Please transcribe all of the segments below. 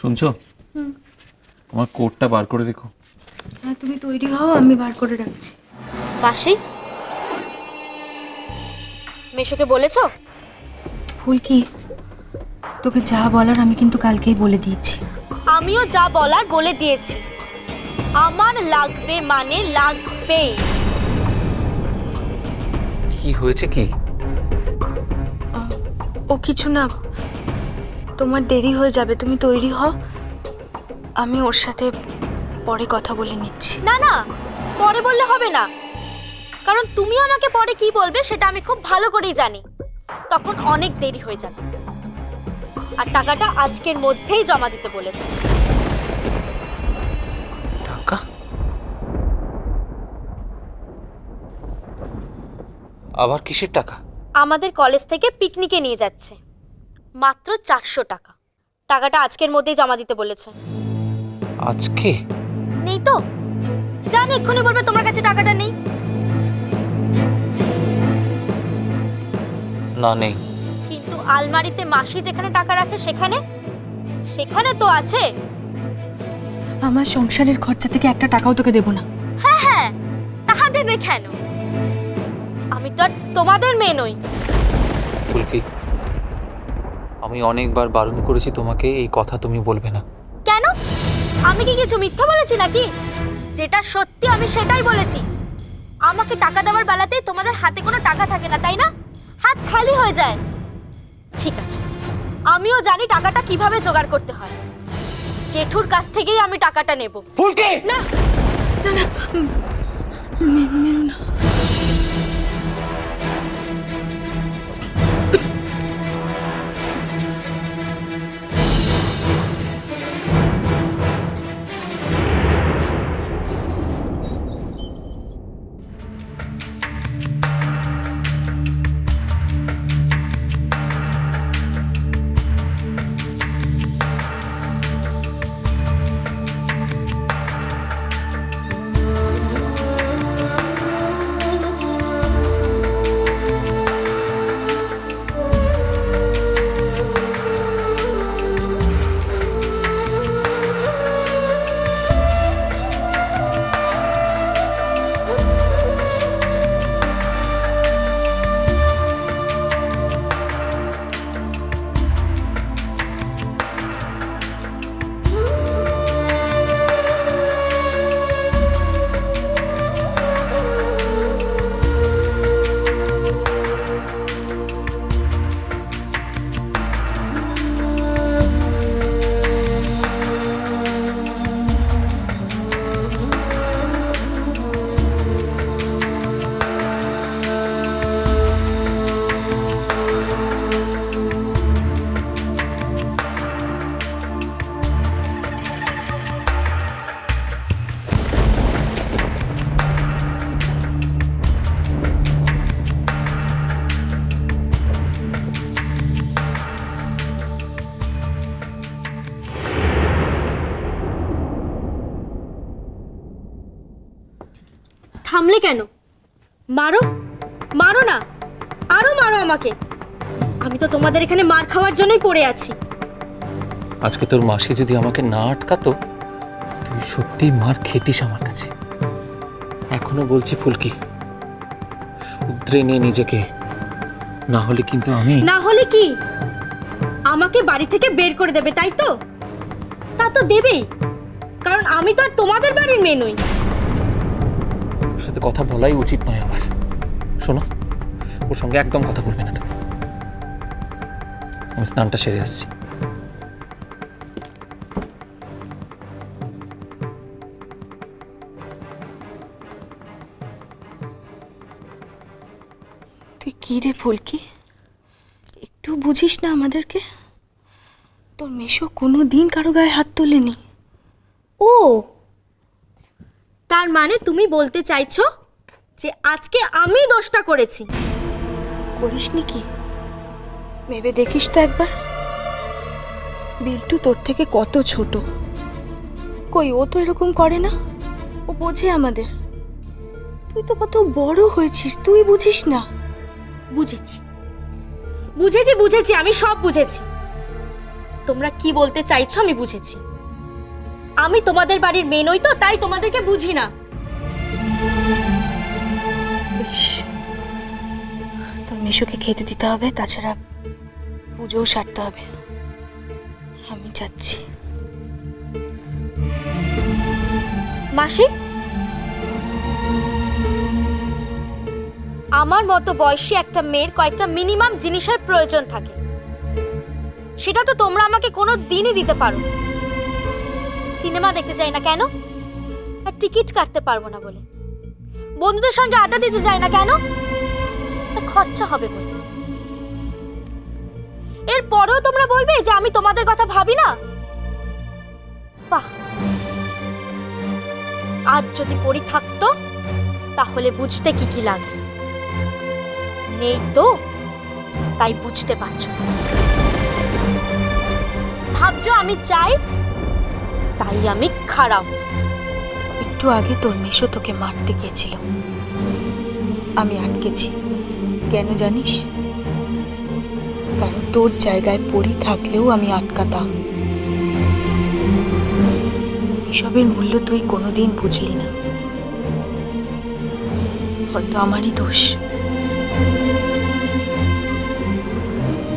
শুনছো? আমার কোডটা বার করে দেখো হ্যাঁ তুমি তৈরি হও আমি বার করে রাখছি। মাসি মেশোকে বলেছ? ফুল কি? তোকে যা বলার আমি কিন্তু কালকেই বলে দিয়েছি। আমিও যা বলার বলে দিয়েছি। আমার লাগবে মানে লাগবে কি হয়েছে কি? ও কিছু না তোমার দেরি হয়ে যাবে তুমি তৈরি হও। আমি ওর সাথে পরে কথা বলে নিচ্ছি। না না পরে বললে হবে না। কারণ তুমি আমাকে পরে কি বলবে সেটা আমি খুব ভালো করেই জানি। তখন অনেক দেরি হয়ে যাবে। আর টাকাটা আজকের মধ্যেই জমা দিতে বলেছে। টাকা? আবার কিসের টাকা? আমাদের কলেজ থেকে পিকনিকে নিয়ে যাচ্ছে। মাত্র চারশো টাকা। টাকাটা আজকের মধ্যেই জমা দিতে বলেছে। আজকে? নেই তো। জানি এক্ষুনি বলবে তোমার কাছে টাকাটা নেই। না নেই। কিন্তু আলমারিতে মাসি যেখানে টাকা রাখে সেখানে? সেখানে তো আছে। আমার সংসারের খরচা থেকে একটা টাকাও তোকে দেবো না। হ্যাঁ হ্যাঁ। তাহা দেবে কেন? আমি তো আর তোমাদের মেয়ে নই। ফুলকি আমি অনেকবার বারণ করেছি তোমাকে এই কথা তুমি বলবে না। কেন? আমি কি কিছু মিথ্যা বলেছি নাকি? যেটা সত্যি আমি সেটাই বলেছি। আমাকে টাকা দেওয়ার বেলাতেই তোমাদের হাতে কোনো টাকা থাকে না তাই না? হাত খালি হয়ে যায়। ঠিক আছে। আমিও জানি টাকাটা কীভাবে জোগাড় করতে হয়। জেঠুর কাছ থেকেই আমি টাকাটা নেব। ফুলকি! না না না। মেরো না থামলে কেন? মারো। মারো না। আরও মারো আমাকে। আমি তো তোমাদের এখানে মার খাওয়ার জন্যই পড়ে আছি। আজকে তোর মাসি যদি আমাকে না আটকাতো তুই সত্যি মার খেতিস আমার কাছে। এখনও বলছি ফুলকি শুধরে নে নিজেকে। না হলে কিন্তু আমি না হলে কি? আমাকে বাড়ি থেকে বের করে দেবে তাই তো? তা তো দেবেই। কারণ আমি তো আর তোমাদের বাড়ির মেয়ে নই। সাথে কথা বলাই উচিত নয় আমার। শোনো ওর সঙ্গে একদম কথা বলবে না তুমি। আমি স্নানটা সেরে আসছি। তুই কি রে ফুলকি? একটু বুঝিস না আমাদেরকে? তোর মেশো কোনো দিন কারও গায়ে হাত তোলেনি। ও তার মানে তুমি বলতে চাইছো যে আজকে আমি দোষটা করেছি? করিসনি কি? ভেবে দেখিস তো একবার। বিল্টু তোর থেকে কত ছোট। কই ও তো এরকম করে না? ও বোঝে আমাদের। তুই তো কত বড় হয়েছিস তুই বুঝিস না। বুঝেছি। বুঝেছি বুঝেছি আমি সব বুঝেছি। তোমরা কি বলতে চাইছো আমি বুঝেছি। আমি তোমাদের বাড়ির মেয়ে নই তো তাই তোমাদেরকে বুঝি না। বেশ তোর মিশুকে খেতে দিতে হবে তাছাড়া পুজোও সারতে হবে। আমি যাচ্ছি। মাসি? আমার মতো বয়সী একটা মেয়ের কয়েকটা মিনিমাম জিনিসের প্রয়োজন থাকে। সেটা তো তোমরা আমাকে কোনো দিনই দিতে পারো। সিনেমা দেখতে যাই না কেন? আর টিকিট কাটতে পারব না বলে। বন্ধুদের সঙ্গে আড্ডা দিতে যাই না কেন? খরচা হবে বলে। এরপরেও তোমরা বলবে যে আমি তোমাদের কথা ভাবি না? বাহ! আজ যদি পড়ি থাকতো, তাহলে বুঝতে কি কি লাগে? নেই তো, তাই বুঝতে পারছ। ভাবছ আমি চাই তাই আমি খারাপ। একটু আগে তোর মেশো তোকে মারতে গিয়েছিল। আমি আটকেছি। কেন জানিস? কারণ তোর জায়গায় পড়ি থাকলেও আমি আটকাতাম। এসবের মূল্য তুই কোনোদিন বুঝলি না। হয়তো আমারই দোষ।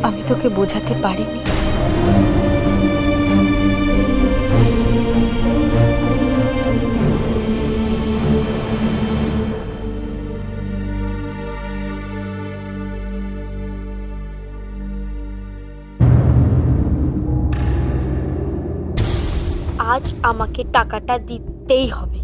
আমি তোকে বোঝাতে পারিনি। আজ আমাকে টাকাটা দিতেই হবে।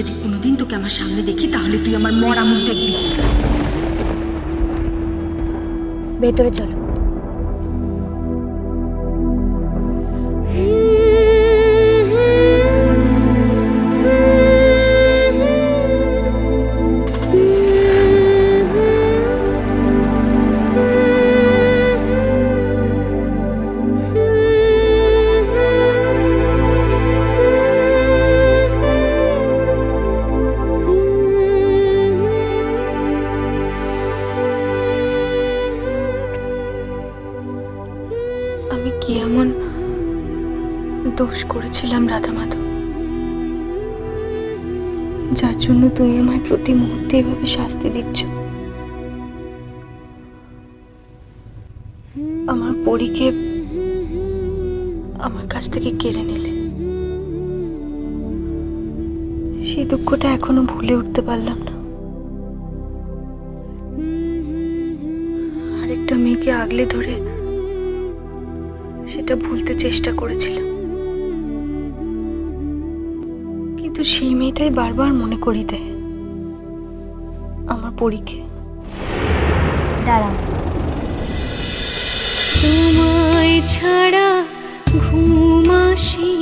যদি কোনোদিন তোকে আমার সামনে দেখি তাহলে তুই আমার মরা মুখ দেখবি। ভেতরে চলো। কি এমন দোষ করেছিলাম রাধা মাধব যার জন্য তুমি আমায় প্রতি মুহূর্তে এভাবে শাস্তি দিচ্ছ। আমার পরীকে আমার কাছ থেকে কেড়ে নিলে। সেই দুঃখটা এখনও ভুলে উঠতে পারলাম না। আরেকটা মেয়েকে আগলে ধরে সেটা ভুলতে চেষ্টা করেছিলাম। কিন্তু সেই মেয়েটাই বারবার মনে করি দেয় আমার পরীকে। দাঁড়া তোমায় ছাড়া ঘুম আসি